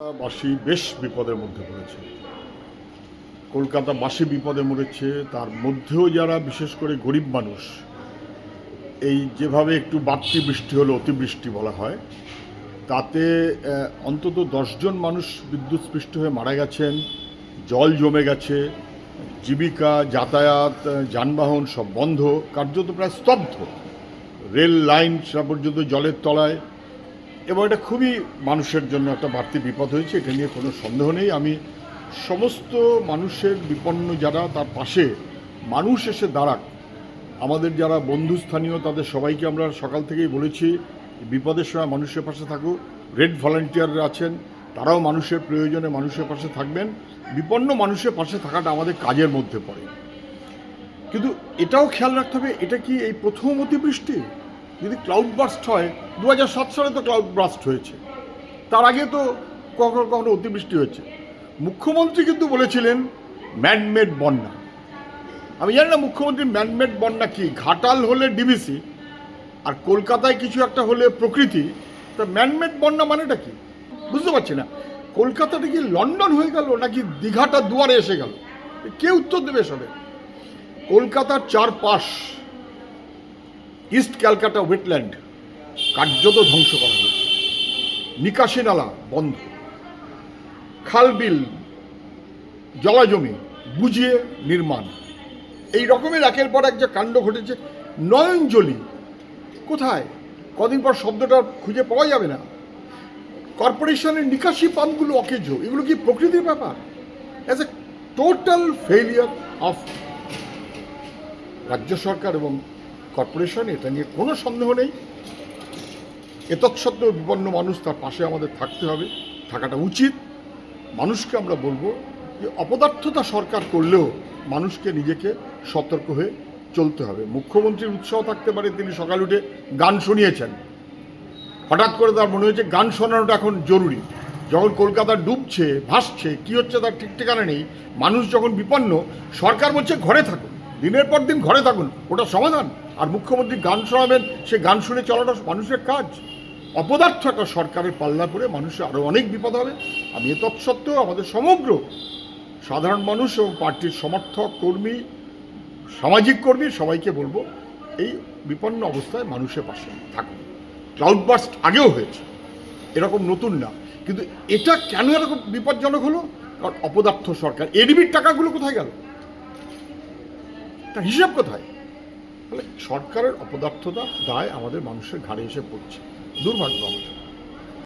বাসী বেশ বিপদের মধ্যে পড়েছে। কলকাতাবাসী বিপদে মরেছে, তার মধ্যেও যারা বিশেষ করে গরিব মানুষ, এই যেভাবে একটু বাড়তি বৃষ্টি হলো, অতিবৃষ্টি বলা হয়, তাতে অন্তত দশজন মানুষ বিদ্যুৎস্পৃষ্ট হয়ে মারা গেছেন, জল জমে গেছে, জীবিকা, যাতায়াত যানবাহন সব বন্ধ, কার্যত প্রায় স্তব্ধ। রেল লাইন পর্যন্ত জলের তলায় এবং এটা খুবই মানুষের জন্য একটা বাড়তি বিপদ হয়েছে, এটা নিয়ে কোনো সন্দেহ নেই। আমি সমস্ত মানুষের বিপন্ন যারা তার পাশে, মানুষ এসে দাঁড়াক। আমাদের যারা বন্ধুস্থানীয় তাদের সবাইকে আমরা সকাল থেকেই বলেছি, বিপদের সময় মানুষের পাশে থাকুক। রেড ভলান্টিয়াররা আছেন, তারাও মানুষের প্রয়োজনে মানুষের পাশে থাকবেন। বিপন্ন মানুষের পাশে থাকাটা আমাদের কাজের মধ্যে পড়ে। কিন্তু এটাও খেয়াল রাখতে হবে, এটা কি এই প্রথম অতিবৃষ্টি? যদি ক্লাউড বাস্ট হয় দু হাজার সাত সালে তো ক্লাউড বাস্ট হয়েছে। তার আগে তো কখনো কখনো অতিবৃষ্টি হয়েছে। মুখ্যমন্ত্রী কিন্তু বলেছিলেন ম্যানমেড বন্যা। আমি জানি না মুখ্যমন্ত্রী ম্যানমেড বন্যা কি, ঘাটাল হলে ডিবিসি আর কলকাতায় কিছু একটা হলে প্রকৃতি। তা ম্যানমেড বন্যা মানেটা কি? বুঝতে পারছি না। কলকাতাটা কি লন্ডন হয়ে গেল, নাকি দীঘাটা দুয়ারে এসে গেল? কে উত্তর দেবে সবে কলকাতার চারপাশ ইস্ট ক্যালকাটা ওয়েটল্যান্ড কার্যত ধ্বংস করা হয়েছে। নিকাশি নালা বন্ধ। খালবিল, জলাজমি বুঝিয়ে নির্মাণ। এই রকমের একের পর এক যে কাণ্ড ঘটেছে, নয়নজলি, কোথায়? কদিন পর শব্দটা খুঁজে পাওয়া যাবে না। কর্পোরেশনের নিকাশি পাম্পগুলো অকেজ। এগুলো কি প্রকৃতির ব্যাপার? As a total failure of রাজ্য সরকার এবং কর্পোরেশন, এটা নিয়ে কোনো সন্দেহ নেই। এতৎসত্ত্বেও বিপন্ন মানুষ তার পাশে আমাদের থাকতে হবে। থাকাটা উচিত। মানুষকে আমরা বলব যে অপদার্থতা সরকার করলেও মানুষকে নিজেকে সতর্ক হয়ে চলতে হবে। মুখ্যমন্ত্রীর উৎসাহ থাকতে পারে, তিনি সকাল উঠে গান শুনিয়েছেন। হঠাৎ করে তার মনে হয়েছে গান শোনানোটা এখন জরুরি। যখন কলকাতা ডুবছে, ভাসছে, কি হচ্ছে তার ঠিক ঠিকানা নেই। মানুষ যখন বিপন্ন, সরকার বলছে ঘরে থাকুন। দিনের পর দিন ঘরে থাকুন, ওটা সমাধান। আর মুখ্যমন্ত্রী গান শোনাবেন, সে গান শুনে চলাটা মানুষের কাজ। অপদার্থ একটা সরকারের পাল্লা পড়ে মানুষের আরও অনেক বিপদ হবে। আমি এ তৎসত্ত্বেও আমাদের সমগ্র সাধারণ মানুষ এবং পার্টির সমর্থক, কর্মী, সামাজিক কর্মী সবাইকে বলব, এই বিপন্ন অবস্থায় মানুষের পাশে থাকুন। ক্লাউড বাস্ট আগেও হয়েছে, এরকম নতুন না। কিন্তু এটা কেন এরকম বিপজ্জনক হলো? কারণ অপদার্থ সরকার এডিবির টাকাগুলো কোথায় গেল? তার হিসাব কোথায়? তাহলে সরকারের অপদার্থতা দায় আমাদের মানুষের ঘাড়ে এসে পড়ছে। দুর্ভাগ্য আমাদের।